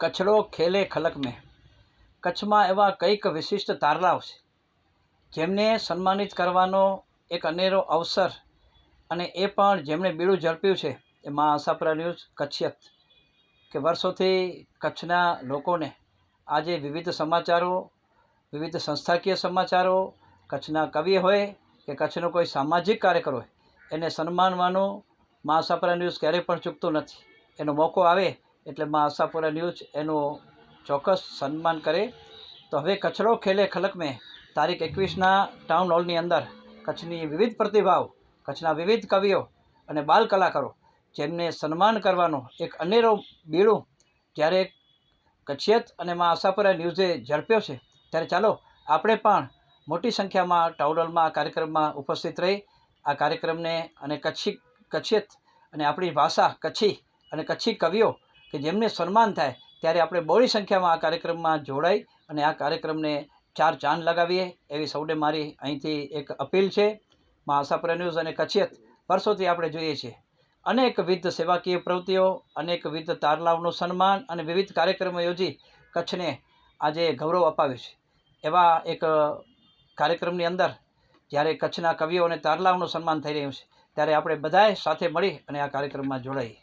કચડો ખેલે ખલક મેં. કચ્છમાં એવા કંઈક વિશિષ્ટ તારલાઓ છે, જેમને સન્માનિત કરવાનો એક અનેરો અવસર અને એ પણ જેમણે બીડું ઝડપ્યું છે એમાં આશાપુરા ન્યૂઝ, કચ્છિયત. કે વર્ષોથી કચ્છના લોકોને આજે વિવિધ સમાચારો, વિવિધ સંસ્થાકીય સમાચારો, કચ્છના કવિ હોય કે કચ્છનો કોઈ સામાજિક કાર્યકર હોય, એને સન્માનવાનું મા આશાપુરા ન્યૂઝ ક્યારેય પણ ચૂકતું નથી. એનો મોકો આવે એટલે મા આશાપુરા ન્યૂઝ એનું ચોક્કસ સન્માન કરે. તો હવે કચરો ખેલે ખલક મેં. તારીખ એકવીસના ટાઉન હોલની અંદર કચ્છની વિવિધ પ્રતિભાવ, કચ્છના વિવિધ કવિઓ અને બાલ કલાકારો જેમને સન્માન કરવાનો એક અનેરો બીડું જ્યારે કચ્છિયત અને મા આશાપુરા ન્યૂઝે ઝડપ્યો છે. ત્યારે ચાલો આપણે પણ મોટી સંખ્યામાં ટાઉન હોલમાં આ કાર્યક્રમમાં ઉપસ્થિત રહી. આ કાર્યક્રમને અને કચ્છી, કચ્છિયત અને આપણી ભાષા, કચ્છી અને કચ્છી કવિઓ કે જેમને સન્માન થાય, ત્યારે આપણે બહોળી સંખ્યામાં આ કાર્યક્રમમાં જોડાઈ અને આ કાર્યક્રમને ચાર ચાંદ લગાવીએ, એવી સૌને મારી અહીંથી એક અપીલ છે. મા આશાપુરા ન્યૂઝ અને કચ્છિયત વર્ષોથી આપણે જોઈએ છીએ. અનેકવિધ સેવાકીય પ્રવૃત્તિઓ અનેકવિધ તારલાઓનું સન્માન અને વિવિધ કાર્યક્રમો યોજી કચ્છને આજે ગૌરવ અપાવ્યું છે. એવા એક કાર્યક્રમની અંદર જ્યારે કચ્છના કવિઓ અને તારલાઓનું સન્માન થઈ રહ્યું છે, ત્યારે આપણે બધાએ સાથે મળી અને આ કાર્યક્રમમાં જોડાઈએ.